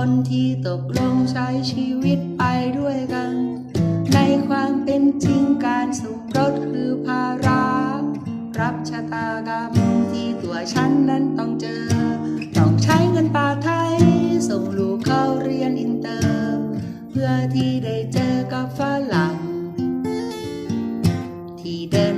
คนที่ตกลงใช้ชีวิตไปด้วยกัน ในความเป็นจริงการสมรสคือภาระรับชะตากรรมที่ตัวฉันนั้นต้องเจอ ต้องใช้เงินป่าไทย ส่งลูกเข้าเรียนอินเตอร์ เพื่อที่ได้เจอกับฝรั่งที่เด่น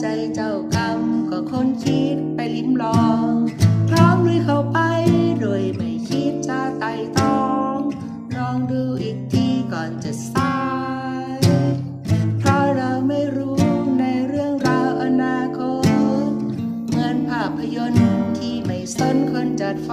ใจเจ้ากรรมก็คนคิดไปลิ้มลอง พร้อมลุยเข้าไปโดยไม่คิดจะไต่ตองลองดูอีกทีก่อนจะสาย เพราะเราไม่รู้ในเรื่องราวอนาคต เหมือนภาพยนตร์ที่ไม่สนคนจัดไฟ